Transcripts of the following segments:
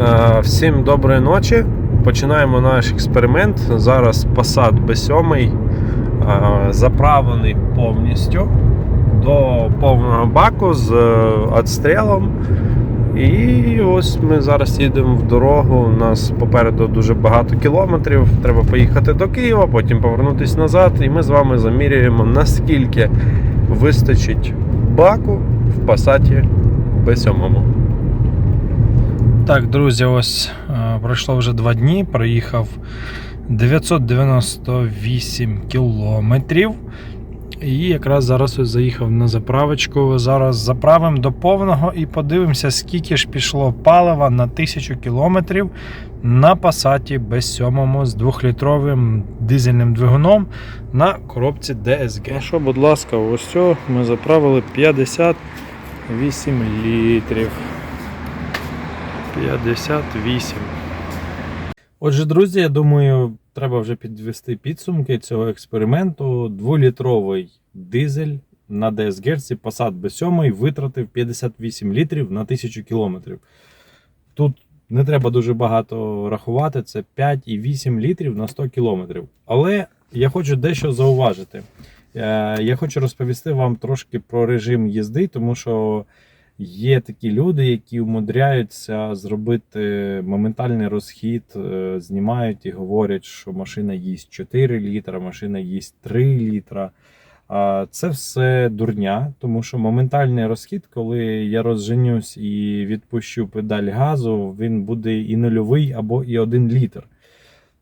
Е, Всім доброї ночі. Починаємо наш експеримент. Зараз Passat B7 е, заправлений повністю до повного баку з відстрілом. І ось ми зараз їдемо в дорогу. У нас попереду дуже багато кілометрів. Треба поїхати до Києва, потім повернутися назад. І ми з вами замірюємо, наскільки вистачить баку в Passat B7. Так, друзі, ось е, пройшло вже два дні. Проїхав 998 кілометрів. І якраз зараз ось заїхав на заправочку. Зараз заправимо до повного і подивимося, скільки ж пішло палива на 1000 кілометрів на Passat B7 з 2-літровим дизельним двигуном на коробці DSG. Що, будь ласка, ось ми заправили 58 літрів. 58. Отже, друзі, я думаю, треба вже підвести підсумки цього експерименту. Дволітровий дизель на DSG Passat B7 витратив 58 літрів на 1000 кілометрів. Тут не треба дуже багато рахувати, це 5,8 літрів на 100 кілометрів. Але я хочу дещо зауважити. Е, Я хочу розповісти вам трошки про режим їзди, тому що Є такі люди, які умудряються зробити моментальний розхід, е, знімають і говорять, що машина їсть 4 літра, машина їсть 3 літра. Це все дурня, тому що моментальний розхід, коли я розженюсь і відпущу педаль газу, він буде і нульовий або і 1 літр.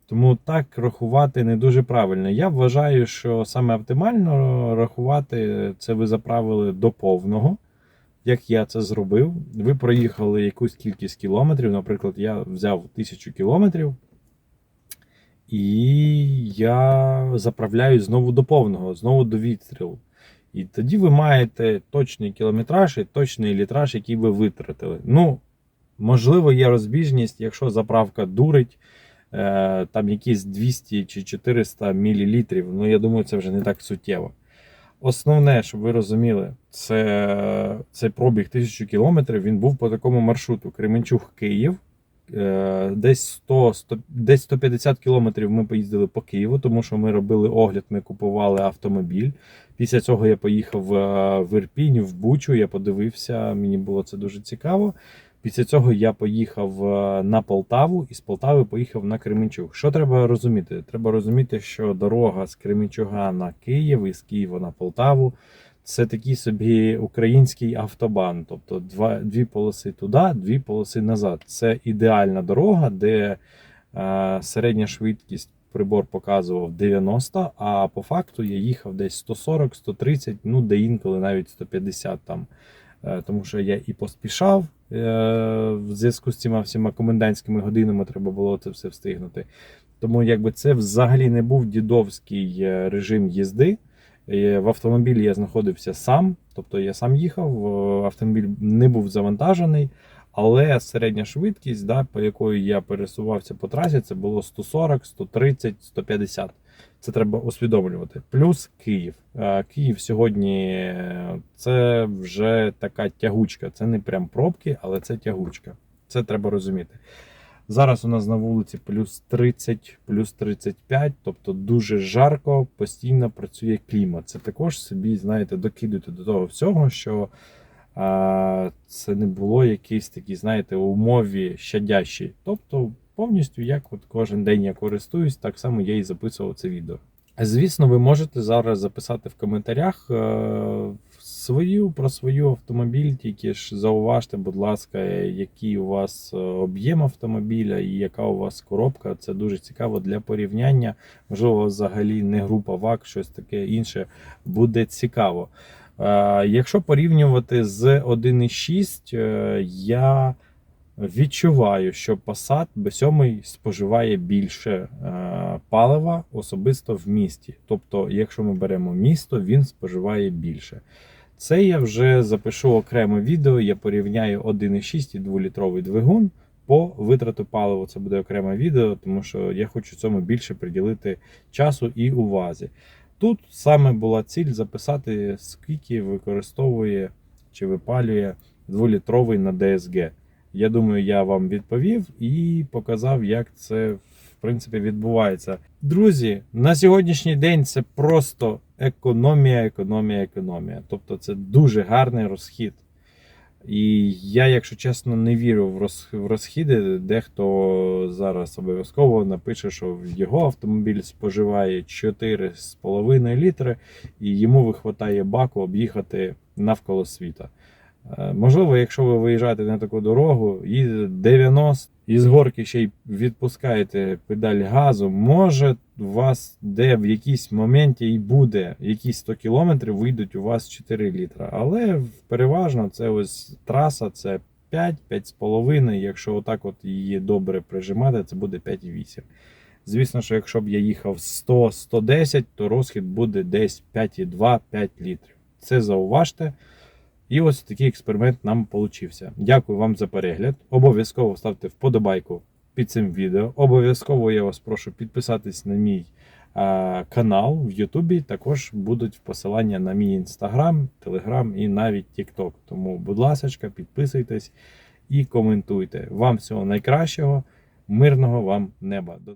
Тому так рахувати не дуже правильно. Я вважаю, що саме оптимально рахувати це ви заправили до повного як я це зробив. Ви проїхали якусь кількість кілометрів. Наприклад, я взяв тисячу кілометрів. І я заправляю знову до повного, знову до відстрілу. І тоді ви маєте точний кілометраж і точний літраж, який ви витратили. Ну, можливо, є розбіжність, якщо заправка дурить е, там якісь 200 чи 400 мл. Ну, я думаю, це вже не так суттєво. Основне, щоб ви розуміли, це цей пробіг 1000 кілометрів. Він був по такому маршруту: Кременчуг-Київ. Е, десь 100, 100, десь 150 кілометрів ми поїздили по Києву, тому що ми робили огляд, ми купували автомобіль. Після цього я поїхав е, в Ірпінь, в Бучу. Я подивився, мені було це дуже цікаво. Після цього я поїхав е, на Полтаву і з Полтави поїхав на Кременчуг. Що треба розуміти? Треба розуміти, що дорога з Кременчуга на Київ і з Києва на Полтаву це такий собі український автобан. Тобто два, дві полоси туди, дві полоси назад. Це ідеальна дорога, де е, середня швидкість прибор показував 90, а по факту я їхав десь 140-130, ну де інколи навіть 150 там. Е, тому що я і поспішав в зв'язку з цими всіма комендантськими годинами треба було це все встигнути. Тому якби це взагалі не був дідовський е, режим їзди. В автомобілі я знаходився сам, тобто я сам їхав, автомобіль не був завантажений, але середня швидкість, да, по якої я пересувався по трасі, це було 140, 130, 150. Це треба усвідомлювати. Плюс Київ. Київ сьогодні це вже така тягучка. Це не прям пробки, але це тягучка. Це треба розуміти. Зараз у нас на вулиці плюс 30, плюс 35, тобто дуже жарко, постійно працює клімат. Це також собі, знаєте, докидуйте до того всього, що а, це не було якісь такі, знаєте, умові щадящі. Тобто повністю, як от кожен день я користуюсь, так само я і записував це відео. Звісно, ви можете зараз записати в коментарях е, свою про свою автомобіль, тільки ж зауважте, будь ласка, який у вас е, об'єм автомобіля і яка у вас коробка. Це дуже цікаво для порівняння. Можливо, взагалі не група ВАК, щось таке інше буде цікаво. Е, якщо порівнювати з 1.6, я Відчуваю, що Passat B7 споживає більше е, палива особисто в місті. Тобто, якщо ми беремо місто, він споживає більше. Це я вже запишу окреме відео. Я порівняю 1,6 і 2-літровий двигун по витрату палива. Це буде окреме відео, тому що я хочу цьому більше приділити часу і увазі. Тут саме була ціль записати, скільки використовує чи випалює 2-літровий на DSG. Я думаю, я вам відповів і показав, як це в принципі відбувається. Друзі, на сьогоднішній день це просто економія, економія, економія. Тобто це дуже гарний розхід. І я, якщо чесно, не вірю в роз- розхіди. Дехто зараз обов'язково напише, що його автомобіль споживає 4,5 літри, і йому вистачає баку об'їхати навколо світа. Е, Можливо, якщо ви виїжджаєте на таку дорогу, їдете 90 і з горки ще й відпускаєте педаль газу, може у вас де в якійсь моменті і буде якісь 100 кілометрів, вийдуть у вас 4 літра. Але переважно це ось траса, це 5, 5,5. Якщо отак от її добре прижимати, це буде 5,8. Звісно, що якщо б я їхав 100-110, то розхід буде десь 5,2-5 літрів. Це зауважте. І ось такий експеримент нам получився. Дякую вам за перегляд. Обов'язково ставте вподобайку під цим відео. Обов'язково я вас прошу підписатись на мій а, канал в Ютубі. Також будуть посилання на мій інстаграм, телеграм і навіть Тікток. Тому, будь ласка, підписуйтесь і коментуйте. Вам всього найкращого, мирного вам неба.